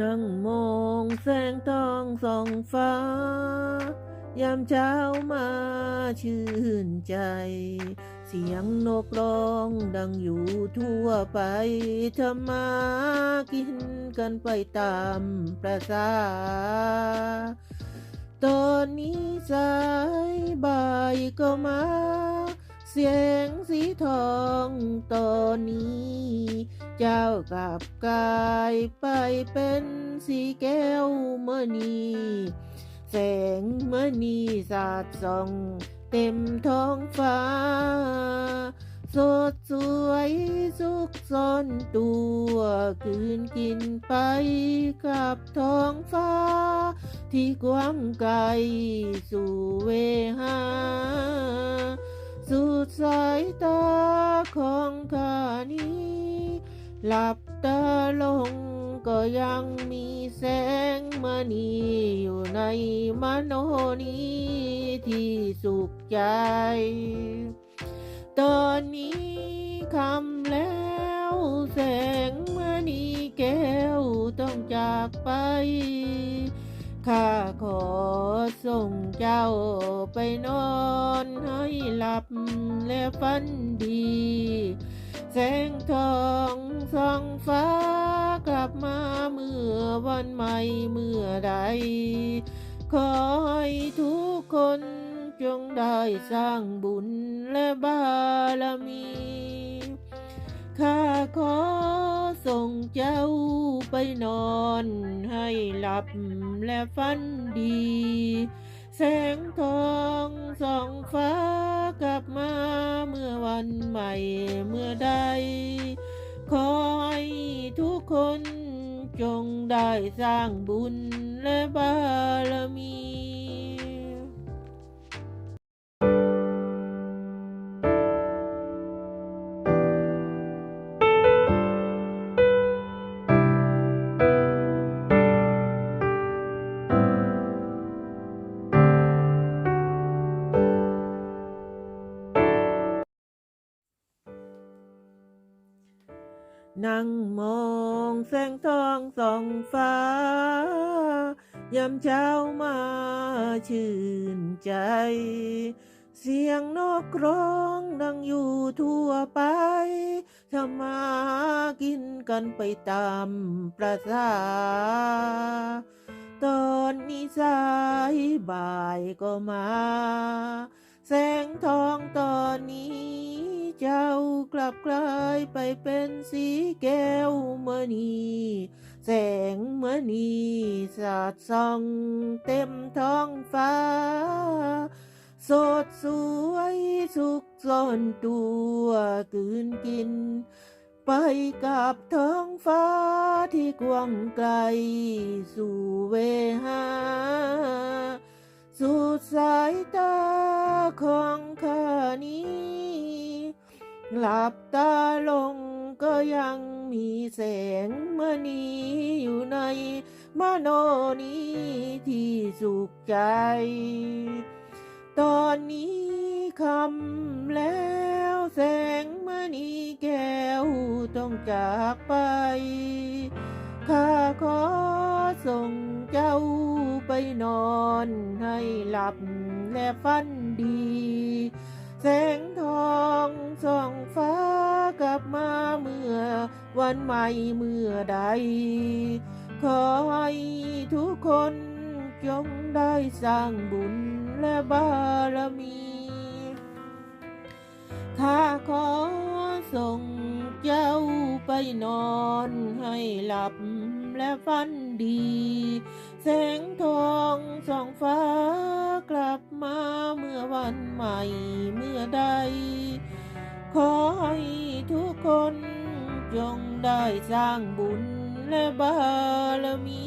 นั่งมองแสงทองส่องฟ้า ยามเช้ามาชื่นใจ เสียงนกร้องดังอยู่ทั่วไปทำมากินกันไปตามประสาตอนนี้สายบ่ายก็มา เสียงสีทองตอนนี้ เจ้ากลับกลายไปเป็นสีแก้วมณีแสงมณีสาดส่อง เต็มท้องฟ้า สดสวยสุขซ่อนตัวคืนกินไปกับท้องฟ้า ที่กว้างไกลสู่เวหา สุดสายตาของข้านี้ หลับตาลงก็ยังมีแสงมณีอยู่ในมโนนี้ที่สุขใจ ตอนนี้คำแล้วแสงมณีแก้วต้องจากไป ข้าขอส่งเจ้าไปนอนให้หลับและฝันดี แสงทองส่องฟ้ากลับมาเมื่อวันใหม่เมื่อใด ขอให้ทุกคนจงได้สร้างบุญและบารมีข้าขอส่งเจ้าไปนอนให้หลับและฝันดี แสงทองส่องฟ้ากลับมาเมื่อวันใหม่เมื่อใด ขอให้ทุกคนจงได้สร้างบุญและบารมี นั่งมองแสงทองส่องฟ้ายามเช้ามาชื่นใจ เสียงนกร้องดังอยู่ทั่วไปทำมากินกันไปตามประสาตอนนี้สายบ่ายก็มา แสงทองตอนนี้ เจ้ากลับกลายไปเป็นสีแก้วมณีแสงมณีสาดส่องเต็มท้องฟ้า สดสวยสุขซ่อนตัวกืนกิน ไปกับท้องฟ้าที่กว้างไกลสู่เวหา สุดสายตาของข้านี้ หลับตาลงก็ยังมีแสงมณีอยู่ในมโนนี้ที่สุขใจ ตอนนี้คำแล้วแสงมณีแก้วต้องจากไป ข้าขอส่งเจ้า ไปนอนให้หลับและฝันดี แสงทองส่องฟ้ากลับมาเมื่อวันใหม่เมื่อใด ขอให้ทุกคนจงได้สร้างบุญและบารมีข้าขอส่งเจ้าไปนอนให้หลับและฝันดี แสง ทองส่องฟ้ากลับมาเมื่อวันใหม่เมื่อใด ขอให้ทุกคนจงได้สร้างบุญและบารมี